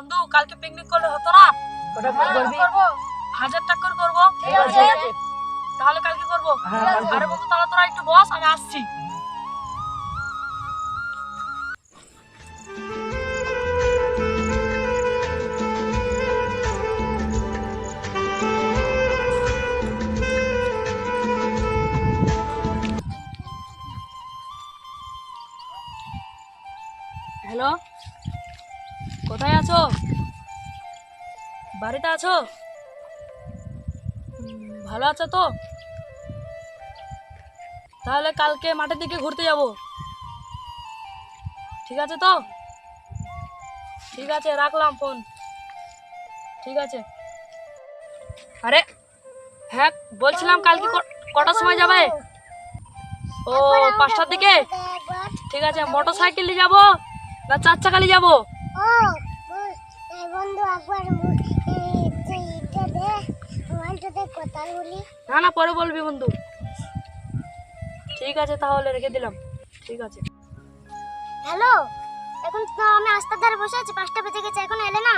বন্ধু কালকে পিকনিক করলে হতো না? করবি? হাজার টাকা করে করব। তাহলে কালকে করব। হ্যাঁ, আরে বন্ধু তাহলে তোরা একটু বস আমি আসছি। হ্যালো কোথায় আছো? বাড়িতে আছো? ভালো আছো তো? তাহলে কালকে মাঠের দিকে ঘুরতে যাব। ঠিক আছে তো? ঠিক আছে রাখলাম ফোন। ঠিক আছে। আরে হ্যাঁ বলছিলাম কালকে কটার সময় যাবে? ও পাঁচটার দিকে? ঠিক আছে মোটর সাইকেল নিয়ে যাব না চার চাকা নিয়ে যাব? ও এই বন্ধু একবার মু- এই তুই এটা দে আমার সাথে কথা বলি। না না পরে বলবি বন্ধু। ঠিক আছে তাহলে রেখে দিলাম। ঠিক আছে। হ্যালো এখন তো আমি রাস্তার ধারে বসে আছি পাঁচটা বেজে গেছে এখন এলে না?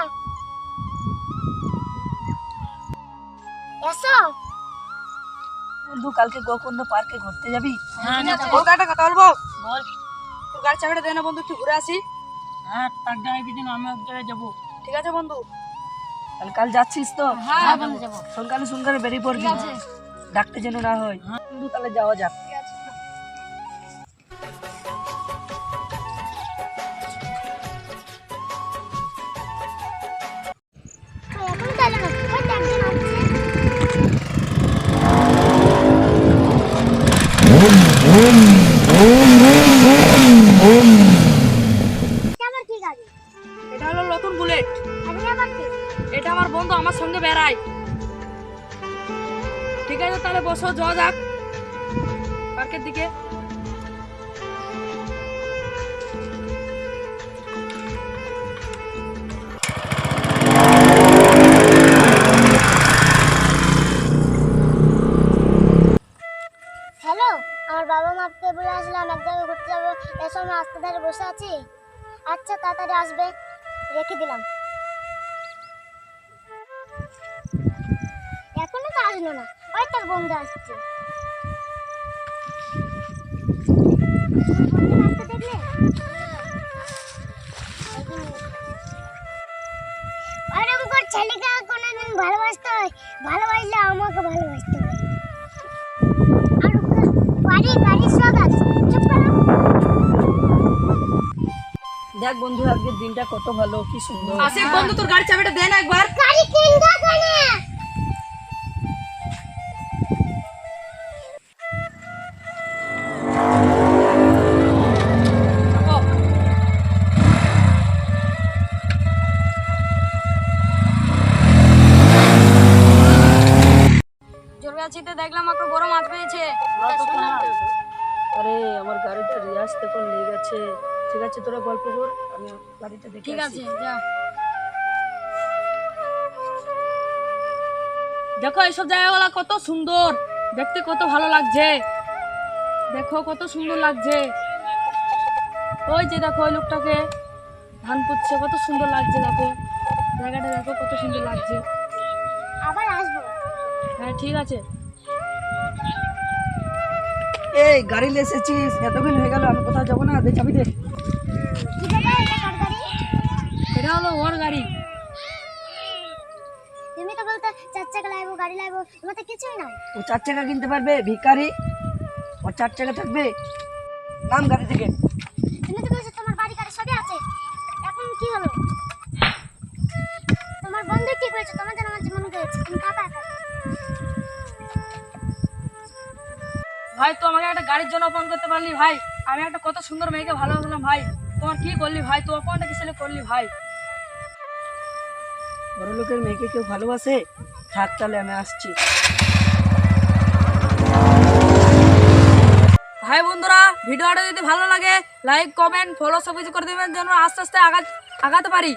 এসো। বন্ধু কালকে গোকর্ণ পার্কে ঘুরতে যাবি? হ্যাঁ কথা বলব? বল। তোর গাড়ি চাবিটা দে না বন্ধু একটু ঘুরে আসি। হ্যাঁ তার জায়গায় দিন আমি এক জায়গায় যাব ঠিক আছে বন্ধু তাহলে কাল যাচ্ছিস তো হ্যাঁ বন্ধু যাব সকালে সকালে বেরিয়ে পড়বি ডাকতে যেন না হয় বন্ধু তাহলে যাওয়া যাক এখন তো এলে না ওই বন্ধু আমার সঙ্গে বেড়ায় ঠিক আছে, তাহলে বসো, যাওয়া যাক। পার্কের দিকে। হ্যালো, আমার বাবা আসলাম ঘুরতে যাব। এসো, আমি রাস্তা ধারে বসে আছি। আচ্ছা তাড়াতাড়ি আসবে। রেখে দিলাম। আসলো না। ওই তোর বন্ধু আসছে। বন্ধু রাস্তা দেখলে? ওরকম করে ছেলেকে কোনোদিন ভালোবাসতে হয় ভালোবাসলে আমাকে ভালোবাসতে হয়। আর ওকে গাড়ি গাড়ি সব আছে। চুপ করো। দেখ বন্ধু আজকের দিনটা কত ভালো কি সুন্দর। আসিফ বন্ধু তোর গাড়ি চাবিটা দে না একবার। গাড়ি কিনতে কেন জলগাছিতে দেখলাম একটা বড় মাছ পেয়েছে। আরে আমার গাড়িটা রিয়াজ তখন নিয়ে গেছে। ঠিক আছে তোরা গল্প কর আমি গাড়িটা দেখে ঠিক আছে যা। দেখো এইসব জায়গাগুলো কত সুন্দর। দেখতে কত ভালো লাগছে। দেখো কত সুন্দর লাগছে। ওই যে দেখো ওই লোকটাকে ধান পুচ্ছে কত সুন্দর লাগছে দেখো। জায়গাটা দেখো কত সুন্দর লাগছে। আবার আসব। হ্যাঁ ঠিক আছে। এই গাড়ি নিয়ে এসেছিস এতক্ষণ হয়ে গেল আমি কোথাও যাব না। দে চাবি দে। এটা হলো ওর গাড়ি। তুমি তো বলতে চার চাকা লাইবো গাড়ি লাইবো তো কিছুই নাই। ও চার চাকা কিনতে পারবে ভিখারি? চার চাকা থাকবে। নাম গাড়ি থেকে। তুমি তো ভাই তো আমাকে একটা গাড়ির জন্য অপমান করতে পারলি ভাই? আমি একটা কত সুন্দর মেয়েকে ভালোবাসলাম ভাই। তোমার কি করলি ভাই? তো অপমানটা কিসে করলি ভাই? বড় লোকের মেয়েকে কেউ ভালোবাসে? থাক তাহলে আমি আসছি। ভাই বন্ধুরা ভিডিওটা যদি ভালো লাগে লাইক কমেন্ট ফলো সব কিছু করে দেবেন যেন আস্তে আস্তে আগা আগাতে পারি।